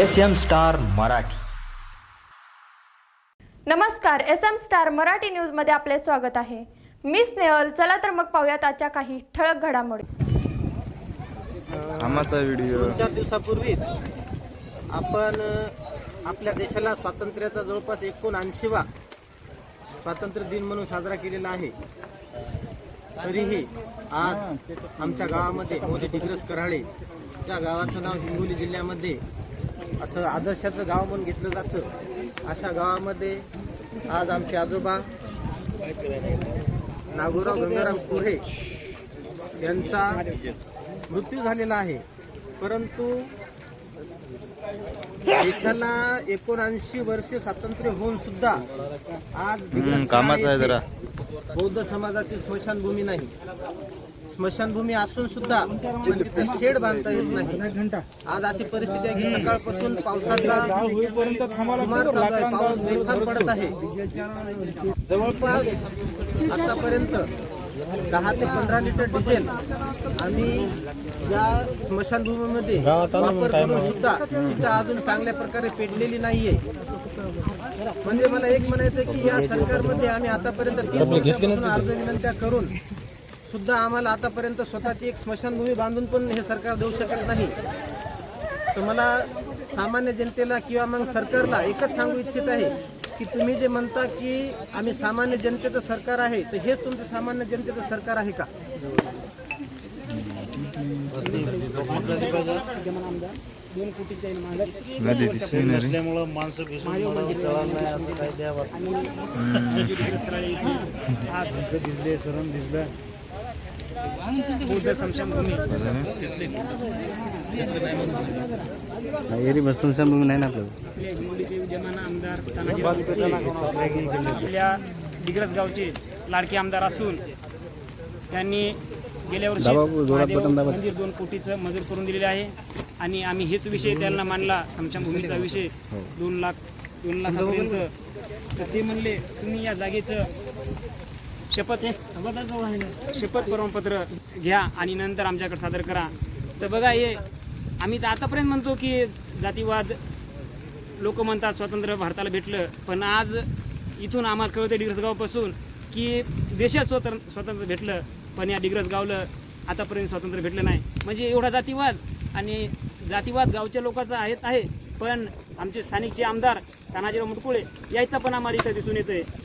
S M star Marathi. नमस्कार S M star Marathi न्यूजमध्ये आपले स्वागत आहे. मी स्नेहल चला तर मग पाहूयात आजच्या काही ठळक घडामोडी. आमाचा व्हिडिओ चार दिवसापूर्वीच आपण आपल्या देशाला स्वातंत्र्याचा जवळपास एकोणऐंशीवा स्वातंत्र्य दिन म्हणून साजरा केलेला आहे. तरीही आज आमच्या गावामध्ये मोठे डिग्रस कराळे ज्या गावाचं नाव हिंगोली जिल्ह्यामध्ये असं आदर्शाचं गाव म्हणून घेतलं जातं. अशा गावामध्ये आज आमचे आजोबा नागोराव गंगाराम कुऱ्हे यांचा मृत्यू झालेला आहे. परंतु देशाला एकोणऐंशी वर्ष स्वातंत्र्य होऊन सुद्धा आज कामाचं आहे जरा. बौद्ध समाजाची स्मशानभूमी नाही. स्मशानभूमी असून सुद्धा शेड बांधता येत नाही. आज अशी परिस्थिती आहे की सकाळपासून पावसाचा. पाऊस बेफाम पडत आहे. जवळपास आतापर्यंत दहा ते पंधरा लिटर डिझेल आम्ही या स्मशानभूमीमध्ये वापर करून सुद्धा चिता अजून चांगल्या प्रकारे पेटलेली नाहीये. म्हणजे मला एक म्हणायचं की या सरकारमध्ये आम्ही आतापर्यंत तीस वर्षापासून अर्ज विनंत्या करून सुद्धा आम्हाला आतापर्यंत स्वतःची एक स्मशानभूमी बांधून पण हे सरकार देऊ शकत नाही. तर मला सामान्य जनतेला किंवा मग सरकारला एकच सांगू इच्छित आहे की तुम्ही जे म्हणता की आम्ही सामान्य जनतेचं सरकार आहे तर हेच तुमचं सामान्य जनतेचं सरकार आहे का? बसून समजून नाही ना आपल्याला? आपल्या दिग्रस गावचे लाडके आमदार असून त्यांनी गेल्या वर्षी. मंदिर दोन कोटीचं मंजूर करून दिलेले आहे. आणि आम्ही हेच विषय त्यांना मांडला समशाभूमीचा विषय. दोन लाख दोन लाखापर्यंत. तर ते म्हणले तुम्ही या जागेचं शपथ शपथ प्रमाणपत्र घ्या आणि नंतर आमच्याकडे सादर करा. तर बघा हे आम्ही तर आतापर्यंत म्हणतो की जातीवाद लोक म्हणतात स्वातंत्र्य भारताला भेटलं पण आज इथून आम्हाला कळतं डिग्रसगावपासून की देशात स्वतंत्र स्वातंत्र्य भेटलं पण या डिग्रस गावलं आतापर्यंत स्वातंत्र्य भेटलं नाही. म्हणजे एवढा जातीवाद आणि जातीवाद गावच्या लोकांचा आहेत आहे पण आमचे स्थानिक जे आमदार तानाजीराव मुटकुळे यायचा पण आम्हाला इथं दिसून येतं आहे